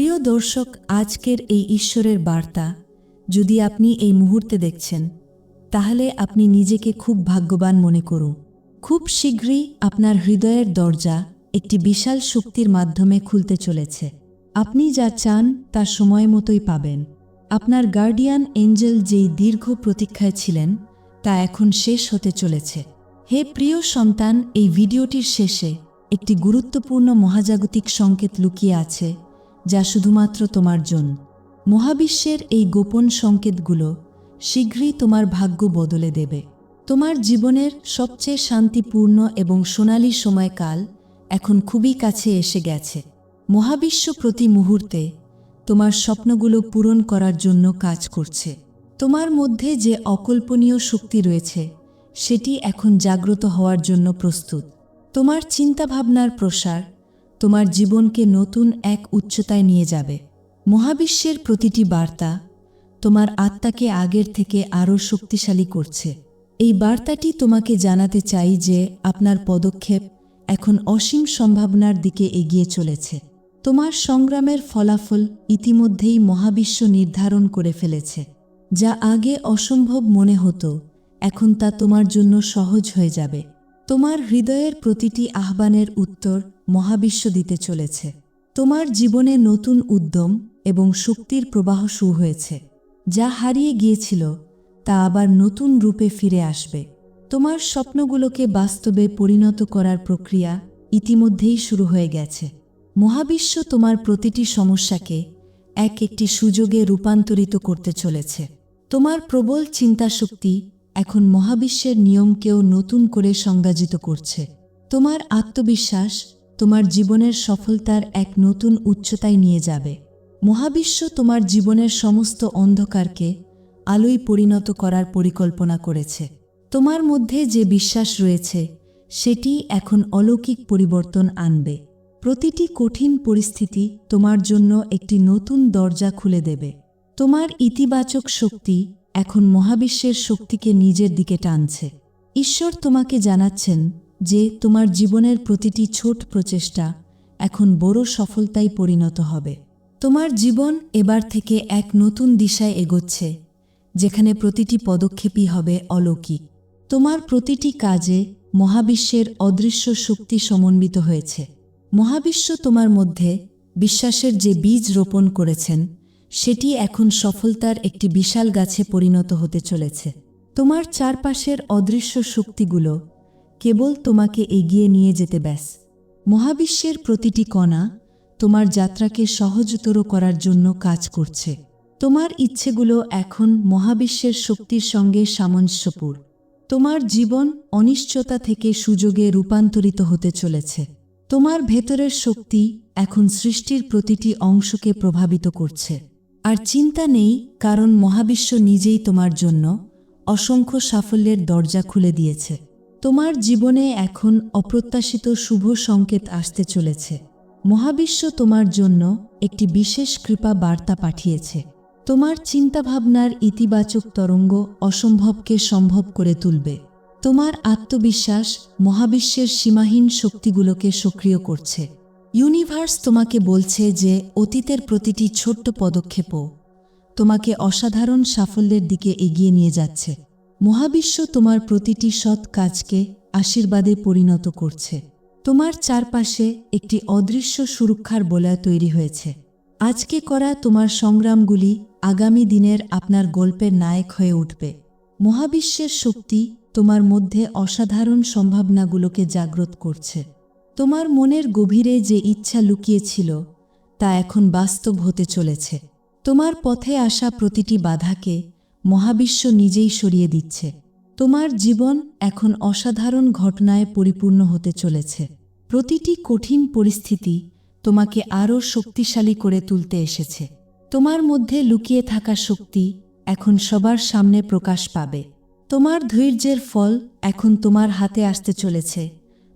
প্রিয় দর্শক, আজকের এই ঈশ্বরের বার্তা, যদি আপনি এই মুহূর্তে দেখছেন, তাহলে আপনি নিজেকে খুব ভাগ্যবান মনে করুন। খুব শীঘ্রই আপনার হৃদয়ের দরজা একটি বিশাল শক্তির মাধ্যমে খুলতে চলেছে। আপনি যা চান, তা সময় মতোই পাবেন। আপনার গার্ডিয়ান এঞ্জেল যেই দীর্ঘ প্রতীক্ষায় ছিলেন, তা এখন শেষ হতে চলেছে। হে প্রিয় সন্তান, এই ভিডিওটির শেষে একটি গুরুত্বপূর্ণ মহাজাগতিক সংকেত লুকিয়ে আছে যা শুধুমাত্র তোমার জন্য। মহাবিশ্বের এই গোপন সংকেতগুলো শীঘ্রই তোমার ভাগ্য বদলে দেবে। তোমার জীবনের সবচেয়ে শান্তিপূর্ণ এবং সোনালী সময়কাল এখন খুবই কাছে এসে গেছে। মহাবিশ্ব প্রতি মুহূর্তে তোমার স্বপ্নগুলো পূরণ করার জন্য কাজ করছে। তোমার মধ্যে যে অকল্পনীয় শক্তি রয়েছে, সেটি এখন জাগ্রত হওয়ার জন্য প্রস্তুত। তোমার চিন্তাভাবনার প্রসার তোমার জীবনকে নতুন এক উচ্চতায় নিয়ে যাবে। মহাবিশ্বের প্রতিটি বার্তা তোমার আত্মাকে আগের থেকে আরও শক্তিশালী করছে। এই বার্তাটি তোমাকে জানাতে চাই যে আপনার পদক্ষেপ এখন অসীম সম্ভাবনার দিকে এগিয়ে চলেছে। তোমার সংগ্রামের ফলাফল ইতিমধ্যেই মহাবিশ্ব নির্ধারণ করে ফেলেছে। যা আগে অসম্ভব মনে হতো, এখন তা তোমার জন্য সহজ হয়ে যাবে। তোমার হৃদয়ের প্রতিটি আহ্বানের উত্তর মহাবিশ্ব দিতে চলেছে। তোমার জীবনে নতুন উদ্যম এবং শক্তির প্রবাহ শুরু হয়েছে। যা হারিয়ে গিয়েছিল, তা আবার নতুন রূপে ফিরে আসবে। তোমার স্বপ্নগুলোকে বাস্তবে পরিণত করার প্রক্রিয়া ইতিমধ্যেই শুরু হয়ে গেছে। মহাবিশ্ব তোমার প্রতিটি সমস্যাকে এক একটি সুযোগে রূপান্তরিত করতে চলেছে। তোমার প্রবল চিন্তাশক্তি এখন মহাবিশ্বের নিয়মকেও নতুন করে সংজ্ঞাজিত করছে। তোমার আত্মবিশ্বাস তোমার জীবনের সফলতার এক নতুন উচ্চতায় নিয়ে যাবে। মহাবিশ্ব তোমার জীবনের সমস্ত অন্ধকারকে আলোয় পরিণত করার পরিকল্পনা করেছে। তোমার মধ্যে যে বিশ্বাস রয়েছে, সেটি এখন অলৌকিক পরিবর্তন আনবে। প্রতিটি কঠিন পরিস্থিতি তোমার জন্য একটি নতুন দরজা খুলে দেবে। তোমার ইতিবাচক শক্তি এখন মহাবিশ্বের শক্তিকে নিজের দিকে টানছে। ঈশ্বর তোমাকে জানাচ্ছেন যে তোমার জীবনের প্রতিটি ছোট প্রচেষ্টা এখন বড় সফলতায় পরিণত হবে। তোমার জীবন এবার থেকে এক নতুন দিশায় এগোচ্ছে, যেখানে প্রতিটি পদক্ষেপই হবে অলৌকিক। তোমার প্রতিটি কাজে মহাবিশ্বের অদৃশ্য শক্তি সমন্বিত হয়েছে। মহাবিশ্ব তোমার মধ্যে বিশ্বাসের যে বীজ রোপণ করেছেন, সেটি এখন সফলতার একটি বিশাল গাছে পরিণত হতে চলেছে। তোমার চারপাশের অদৃশ্য শক্তিগুলো কেবল তোমাকে এগিয়ে নিয়ে যেতে ব্যাস। মহাবিশ্বের প্রতিটি কণা তোমার যাত্রাকে সহজতর করার জন্য কাজ করছে। তোমার ইচ্ছেগুলো এখন মহাবিশ্বের শক্তির সঙ্গে সামঞ্জস্যপুর তোমার জীবন অনিশ্চয়তা থেকে সুযোগে রূপান্তরিত হতে চলেছে। তোমার ভেতরের শক্তি এখন সৃষ্টির প্রতিটি অংশকে প্রভাবিত করছে। আর চিন্তা নেই, কারণ মহাবিশ্ব নিজেই তোমার জন্য অসংখ্য সাফল্যের দরজা খুলে দিয়েছে। তোমার জীবনে এখন অপ্রত্যাশিত শুভ সংকেত আসতে চলেছে। মহাবিশ্ব তোমার জন্য একটি বিশেষ কৃপা বার্তা পাঠিয়েছে। তোমার চিন্তাভাবনার ইতিবাচক তরঙ্গ অসম্ভবকে সম্ভব করে তুলবে। তোমার আত্মবিশ্বাস মহাবিশ্বের সীমাহীন শক্তিগুলোকে সক্রিয় করছে। ইউনিভার্স তোমাকে বলছে যে অতীতের প্রতিটি ছোট্ট পদক্ষেপও তোমাকে অসাধারণ সাফল্যের দিকে এগিয়ে নিয়ে যাচ্ছে। মহাবিশ্ব তোমার প্রতিটি সৎ কাজকে আশীর্বাদে পরিণত করছে। তোমার চারপাশে একটি অদৃশ্য সুরক্ষার বলয় তৈরি হয়েছে। আজকে করা তোমার সংগ্রামগুলি আগামী দিনের আপনার গল্পের নায়ক হয়ে উঠবে। মহাবিশ্বের শক্তি তোমার মধ্যে অসাধারণ সম্ভাবনাগুলোকে জাগ্রত করছে। তোমার মনের গভীরে যে ইচ্ছা লুকিয়েছিল, তা এখন বাস্তব হতে চলেছে। তোমার পথে আসা প্রতিটি বাধাকে মহাবিশ্ব নিজেই সরিয়ে দিচ্ছে। তোমার জীবন এখন অসাধারণ ঘটনায় পরিপূর্ণ হতে চলেছে। প্রতিটি কঠিন পরিস্থিতি তোমাকে আরও শক্তিশালী করে তুলতে এসেছে। তোমার মধ্যে লুকিয়ে থাকা শক্তি এখন সবার সামনে প্রকাশ পাবে। তোমার ধৈর্যের ফল এখন তোমার হাতে আসতে চলেছে।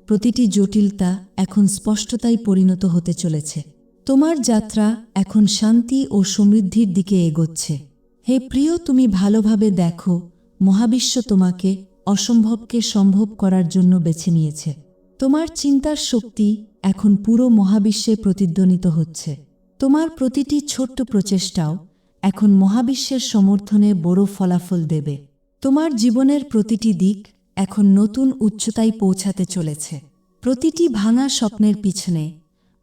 প্রতিটি জটিলতা এখন স্পষ্টতায় পরিণত হতে চলেছে। তোমার যাত্রা এখন শান্তি ও সমৃদ্ধির দিকে এগোচ্ছে। হে প্রিয়, তুমি ভালোভাবে দেখো, মহাবিশ্ব তোমাকে অসম্ভবকে সম্ভব করার জন্য বেছে নিয়েছে। তোমার চিন্তার শক্তি এখন পুরো মহাবিশ্বে প্রতিধ্বনিত হচ্ছে। তোমার প্রতিটি ছোট্ট প্রচেষ্টাও এখন মহাবিশ্বের সমর্থনে বড় ফলাফল দেবে। তোমার জীবনের প্রতিটি দিক এখন নতুন উচ্চতায় পৌঁছাতে চলেছে। প্রতিটি ভাঙা স্বপ্নের পিছনে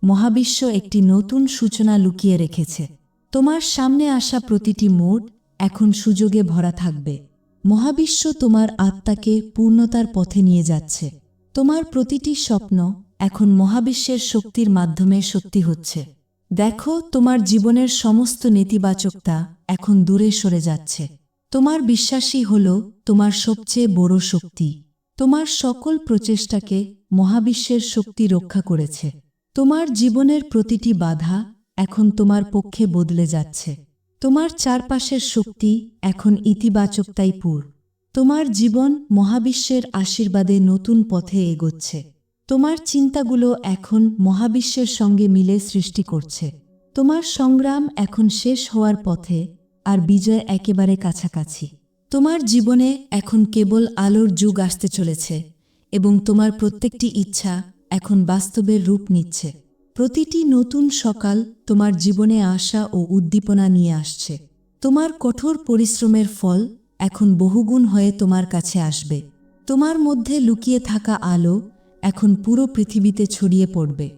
মহাবিশ্ব একটি নতুন সূচনা লুকিয়ে রেখেছে। তোমার সামনে আসা প্রতিটি মোড় এখন সুযোগে ভরা থাকবে। মহাবিশ্ব তোমার আত্মাকে পূর্ণতার পথে নিয়ে যাচ্ছে। তোমার প্রতিটি স্বপ্ন এখন মহাবিশ্বের শক্তির মাধ্যমে সত্যি হচ্ছে। দেখো, তোমার জীবনের সমস্ত নেতিবাচকতা এখন দূরে সরে যাচ্ছে। তোমার বিশ্বাসই হল তোমার সবচেয়ে বড় শক্তি। তোমার সকল প্রচেষ্টাকে মহাবিশ্বের শক্তি রক্ষা করেছে। তোমার জীবনের প্রতিটি বাধা এখন তোমার পক্ষে বদলে যাচ্ছে। তোমার চারপাশের শক্তি এখন ইতিবাচকতাই পুর। তোমার জীবন মহাবিশ্বের আশীর্বাদে নতুন পথে এগোচ্ছে। তোমার চিন্তাগুলো এখন মহাবিশ্বের সঙ্গে মিলে সৃষ্টি করছে। তোমার সংগ্রাম এখন শেষ হওয়ার পথে আর বিজয় একেবারে কাছাকাছি। তোমার জীবনে এখন কেবল আলোর যুগ আসতে চলেছে এবং তোমার প্রত্যেকটি ইচ্ছা এখন বাস্তবের রূপ নিচ্ছে। প্রতিটি নতুন সকাল তোমার জীবনে আশা ও উদ্দীপনা নিয়ে আসছে। তোমার কঠোর পরিশ্রমের ফল এখন বহুগুণ হয়ে তোমার কাছে আসবে। তোমার মধ্যে লুকিয়ে থাকা আলো এখন পুরো পৃথিবীতে ছড়িয়ে পড়বে।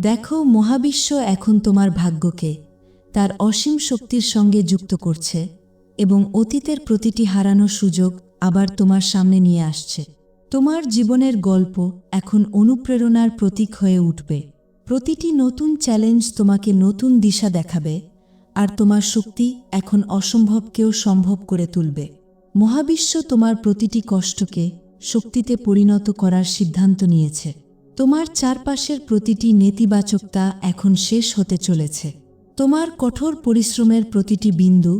দেখো, মহাবিশ্ব এখন তোমার ভাগ্যকে, তার অসীম শক্তির সঙ্গে যুক্ত করছে এবং অতীতের প্রতিটি হারানো সুযোগ আবার তোমার সামনে নিয়ে আসছে। তোমার জীবনের গল্প এখন অনুপ্রেরণার প্রতীক হয়ে উঠবে। প্রতিটি নতুন চ্যালেঞ্জ তোমাকে নতুন দিশা দেখাবে, আর তোমার শক্তি এখন অসম্ভবকেও সম্ভব করে তুলবে। মহাবিশ্ব তোমার প্রতিটি কষ্টকে শক্তিতে পরিণত করার সিদ্ধান্ত নিয়েছে। তোমার চারপাশের প্রতিটি নেতিবাচকতা এখন শেষ হতে চলেছে। তোমার কঠোর পরিশ্রমের প্রতিটি বিন্দু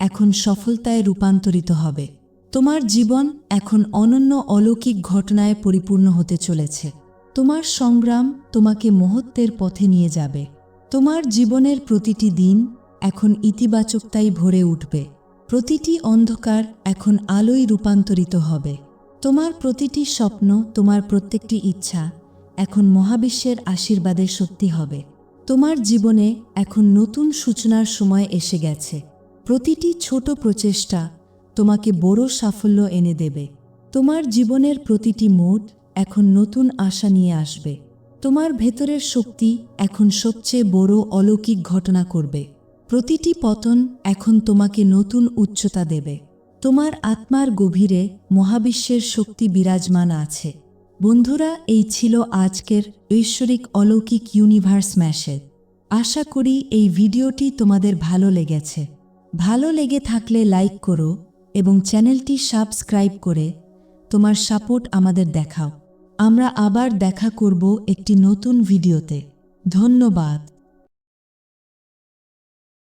এখন সফলতায় রূপান্তরিত হবে। তোমার জীবন এখন অনন্য অলৌকিক ঘটনায় পরিপূর্ণ হতে চলেছে। তোমার সংগ্রাম তোমাকে মহত্বের পথে নিয়ে যাবে। তোমার জীবনের প্রতিটি দিন এখন ইতিবাচকতাই ভরে উঠবে। প্রতিটি অন্ধকার এখন আলোয় রূপান্তরিত হবে। তোমার প্রতিটি স্বপ্ন, তোমার প্রত্যেকটি ইচ্ছা এখন মহাবিশ্বের আশীর্বাদে সত্যি হবে। তোমার জীবনে এখন নতুন সূচনার সময় এসে গেছে। প্রতিটি ছোট প্রচেষ্টা তোমাকে বড় সাফল্য এনে দেবে। তোমার জীবনের প্রতিটি মোড এখন নতুন আশা নিয়ে আসবে। তোমার ভেতরের শক্তি এখন সবচেয়ে বড় অলৌকিক ঘটনা করবে। প্রতিটি পতন এখন তোমাকে নতুন উচ্চতা দেবে। তোমার আত্মার গভীরে মহাবিশ্বের শক্তি বিরাজমান আছে। বন্ধুরা, এই ছিল আজকের ঐশ্বরিক অলৌকিক ইউনিভার্স ম্যাসেজ আশা করি এই ভিডিওটি তোমাদের ভালো লেগেছে। ভালো লেগে থাকলে লাইক করো এবং চ্যানেলটি সাবস্ক্রাইব করে তোমার সাপোর্ট আমাদের দেখাও। আমরা আবার দেখা করব একটি নতুন ভিডিওতে। ধন্যবাদ।